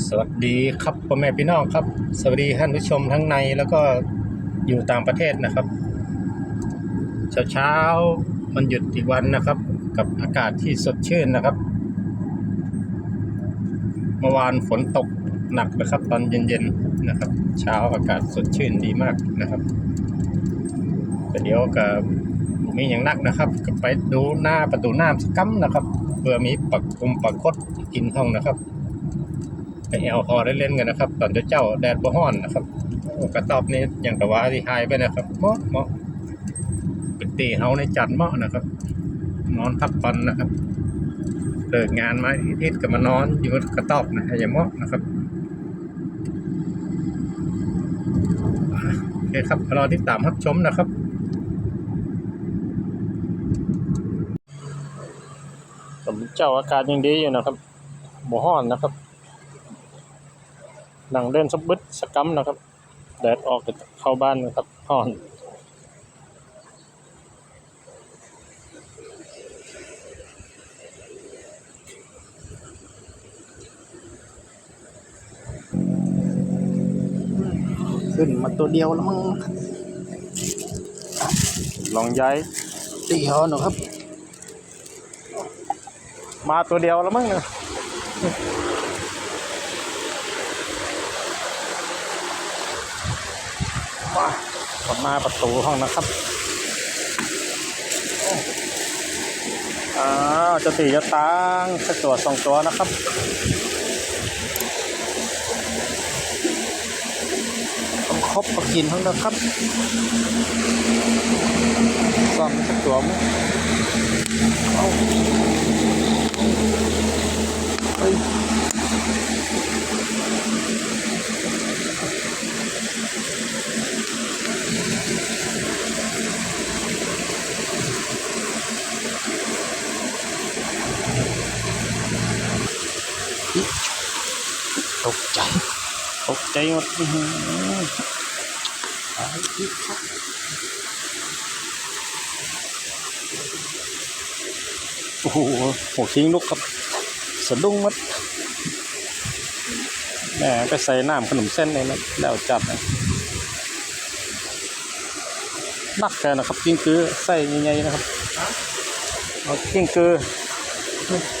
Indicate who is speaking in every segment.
Speaker 1: สวัสดีครับพ่อแม่พี่น้องครับ สวัสดีท่านผู้ชมทั้งในแล้วก็อยู่ต่างประเทศนะครับ เช้าเช้ามันหยุดอีกวันนะครับ กับอากาศที่สดชื่นนะครับ เมื่อวานฝนตกหนักนะครับ ตอนเย็นๆนะครับ เช้าอากาศสดชื่นดีมากนะครับแต่เดี๋ยวกับมีอย่างนักนะครับก็ไปดูหน้าประตูน้ำสักกัมนะครับเพื่อมีปักกุมปักคดกินห้องนะครับ ไปแอลพอได้เล่นกันนะครับ ตอนเจ้าแดดบ่ฮ้อนนะครับกระตอบนี่อย่างกระว่าที่หายไปนะครับเหมาะเหมาะเป็นตีเฮาในจัดเหมาะนะครับ นอนพักผ่อนนะครับเลิกงานมาทิศก็มานอนอยู่กระตอบนะอย่าเหมาะนะครับโอเคครับรอติดตามรับชมนะครับผมเจ้าอาการยังดีอยู่นะครับบ่ฮ้อนนะครับ หนังเล่นสักบึดสักกัมนะครับ แดดออกจะเข้าบ้านนะครับฮ้อน
Speaker 2: ขึ้นมาตัวเดียวแล้วมั้ง
Speaker 1: ลองย้าย
Speaker 2: เดียวหนูครับ
Speaker 1: มาตัวเดียวแล้วมั้งเนี่ยมา กลับมาประตูห้องนะครับอ้าวจะตีจะตังสักตัวสองตัวนะครับ
Speaker 2: ต้องครบประกินทั้งนะครับซ่อมสักตัวมั้งเอา ตกใจ
Speaker 1: ตกใจหมดอื้อหือ
Speaker 2: ไอ้อิ๊ะครับ
Speaker 1: โอ้โหหัวคิงลุกครับ สะดุ้งมัดแหมไปใส่น้ำขนมเส้นเลยนะแล้วจัดนะนักแค่นะครับกิ้งคือใส่ใหญ่ๆนะครับกิ้งคือ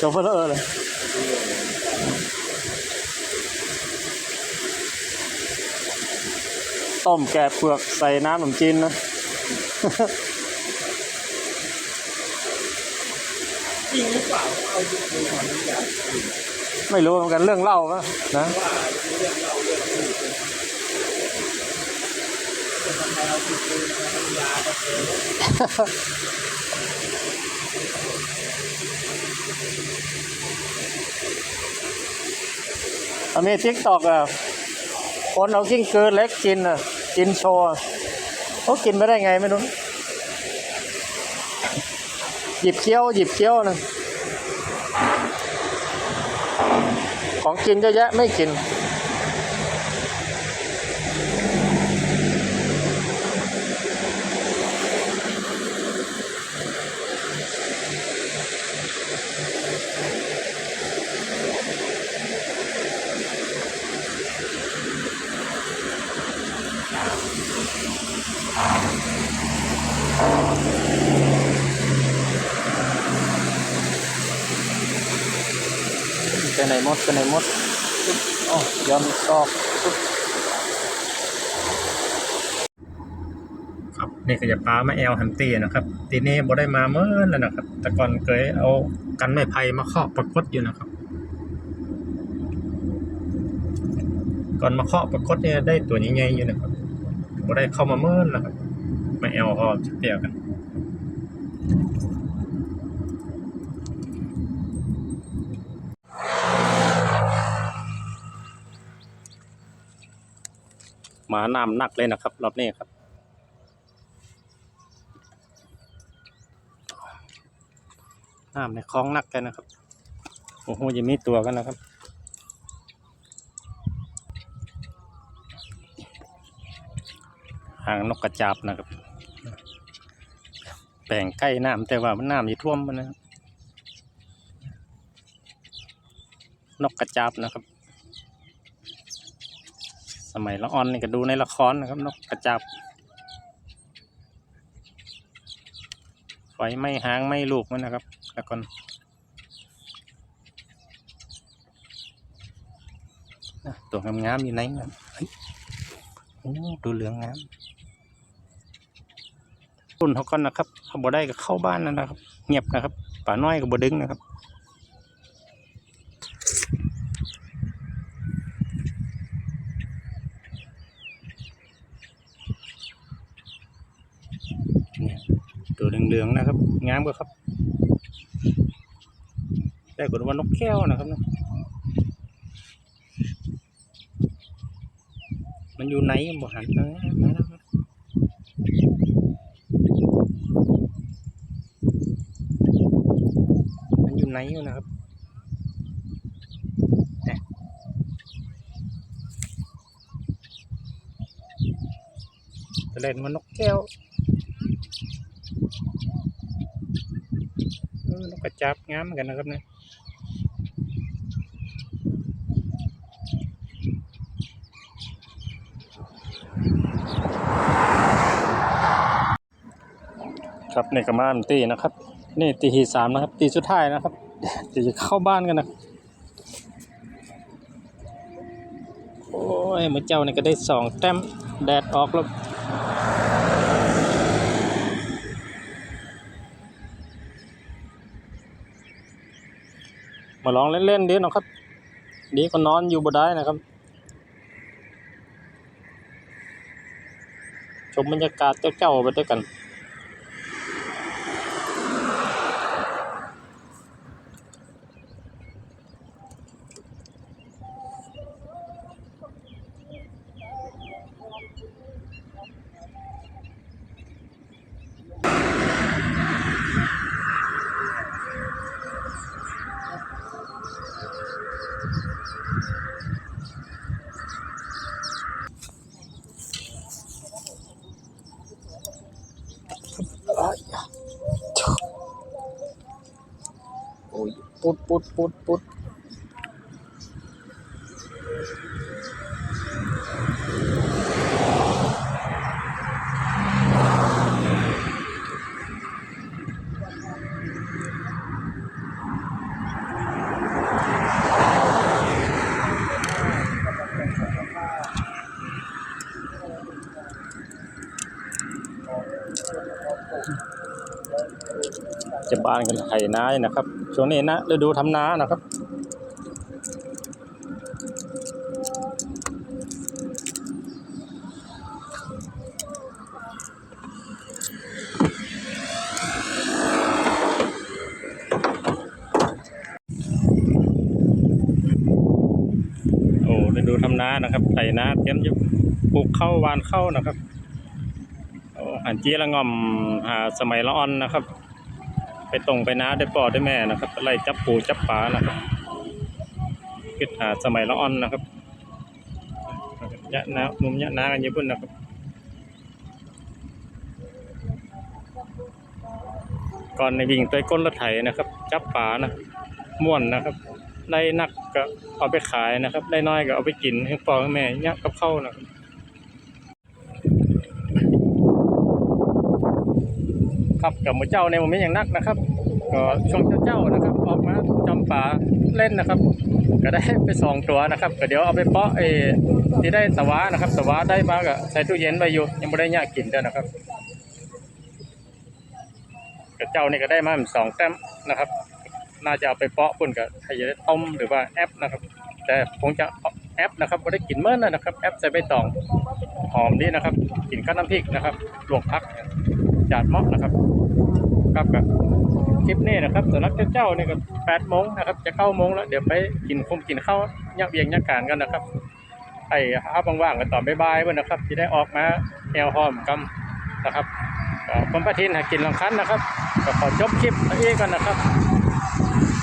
Speaker 1: จ้าเพื่อเออเลย ต้มแกะเปลือกใส่น้ำขนมจีนนะ
Speaker 2: จริงหรือเปล่าเอาดูก่อนอยาก
Speaker 1: ไม่รู้เหมือนกันเรื่องเล่าก็นะ
Speaker 2: ว่าเรื่องเราเรื่องนี้เป็นทำไมเราติดดูทำยาก็เป็น
Speaker 1: อเมทิกตอกอะ คนเอากิ้งกือเล็กกินอะกินโชว์อเขากินไม่ได้ไงไม่รู้หยิบเคี้ยวหยิบเคี้ยวนะของกินเยอะแยะไม่กิน
Speaker 2: ไปไหนมดไปไหนมดอ๋อย้อนซอกปุ๊บ
Speaker 1: ครับนี่ก็จะปลามาแอลฮันตี้นะครับ ทีนี้บ่ได้มาเมื่อแล้วนะครับ แต่ก่อนเคยเอากันไม้ไผ่มาเคาะประกดอยู่นะครับ ก่อนมาเคาะประกดเนี่ยได้ตัวใหญ่ๆอยู่นะครับบ่ได้เข้ามาเมื่อแล้วครับมาแอลพอจะเตียกัน หมาน้ำหนักเลยนะครับ รอบนี้ครับน้ำในคลองนักกันนะครับ โอ้โหยังมีตัวกันนะครับ หางนกกระจาบนะครับ แปลงใกล้น้ำแต่ว่ามันน้ำอยู่ท่วมมันนะครับ นกกระจาบนะครับ สมัยละออนนี่ก็ดูในละครนะครับ นกกระจับไฟไม่หางไม่ลูกมันนะครับแล้วก็นตัวงามๆอยู่ไหนนะโอ้ดูเหลืองงามรุ่นเขาก็นนะครับเขาบ่ได้ก็เข้าบ้านนะครับ เงียบนะครับป่าน้อยก็บ่ดึงนะครับ เนี่ยตัว เหลืองนะครับ งามก็ครับแต่กดว่านกแก้วนะครับนะมันอยู่ไหนบ่หันนะมาแล้วมันอยู่ไหนอยู่นะครับเนี่เล่นมันนกแก้ว นกกระจับงามกันนะครับเนี่ยครับในกระมานตีนะครับ นี่ตีที่สามนะครับ ตีสุดท้ายนะครับตีจะเข้าบ้านกันนะโอ้ยเมื่อเจ้านี่ก็ได้สองแต้มแดดออกแล้ว มาลองเล่นๆดีนะครับ ดีก็นอนอยู่บ่ได้นะครับ ชมบรรยากาศเจ้าๆไปด้วยกัน โอ้ยปุดปุานกันไถนานะครับ ช่วงนี้นะฤดูทำนานะครับโอ้ฤดูทำนานะครับไถนาเตรียมจะปลูกข้าววานข้าวนะครับอ้หันจีละงอมหาสมัยละอ่อนนะครับ ไปตรงไปน้าได้ปอได้แม่นะครับไล่จับปูจับปลานะครับคิดหาสมัยละอ่อนนะครับยะนามุมยะนากันญี่ปุ่นนะครับก่อนในวิ่งตัวก้นรถไถนะครับ จับปลานะม่วนนะครับ ได้นักก็เอาไปขายนะครับ ได้น้อยก็เอาไปกินให้พ่อให้แม่ยะกับเข้านะครับ ครับกับหมูเจ้าในหมู่นี้อย่างนักนะครับ ก็ช่วงเจ้าๆนะครับ ออกมาจำป่าเล่นนะครับ ก็ได้ไปสองตัวนะครับ ก็เดี๋ยวเอาไปเพาะเออที่ได้สวานะครับ สวาได้มาก็ใส่ตู้เย็นไว้อยู่ยังไม่ได้ยากกินด้อนะครับกับเจ้านี่ก็ได้มาสองแต้มนะครับ น่าจะเอาไปเพาะปุ่นกับไทยได้ต้มหรือว่าแอปนะครับ แต่คงจะแอปนะครับไม่ได้กินเมื่อนะครับ แอปใส่ใบตองหอมดีนะครับ กินกับน้ำพริกนะครับลวกพัก จาดเมาะนะครับครับกับคลิปนี้นะครับสำหรับเจ้าๆนี่ก็แปดโมงนะครับ จะเข้าโมงแล้ว เดี๋ยวไปกินคมกินข้าวยักเบียงยักการกันนะครับไอ้อาว่างๆกันต่อบ่ายๆเพื่อนนะครับที่ได้ออกมาแอลหอมกำนะครับผมประทินหากินลังคันนะครับก็ขอจบคลิปนี้ก่อนนะครับ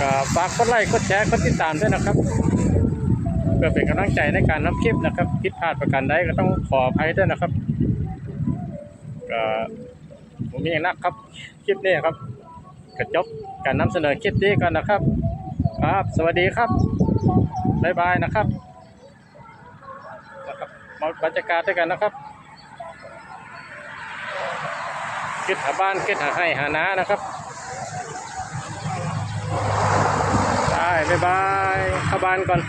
Speaker 1: ก็ฝากกดไลค์กดแชร์กดติดตามด้วยนะครับ เพื่อเป็นกำลังใจในการนำคลิปนะครับผิดพลาดประการใดก็ต้องขออภัยด้วยนะครับก็ มีอย่างนักครับ คลิปนี้ครับกระจบการนำเสนอคลิปนี้กันนะครับ ครับ สวัสดีครับบ๊ายบายนะครับนะครับมาบรรยากาศด้วยกันนะครับคิดหาบ้านคิดหาให้หาหน้านะครับได้บ๊ายบายเข้าบ้านก่อน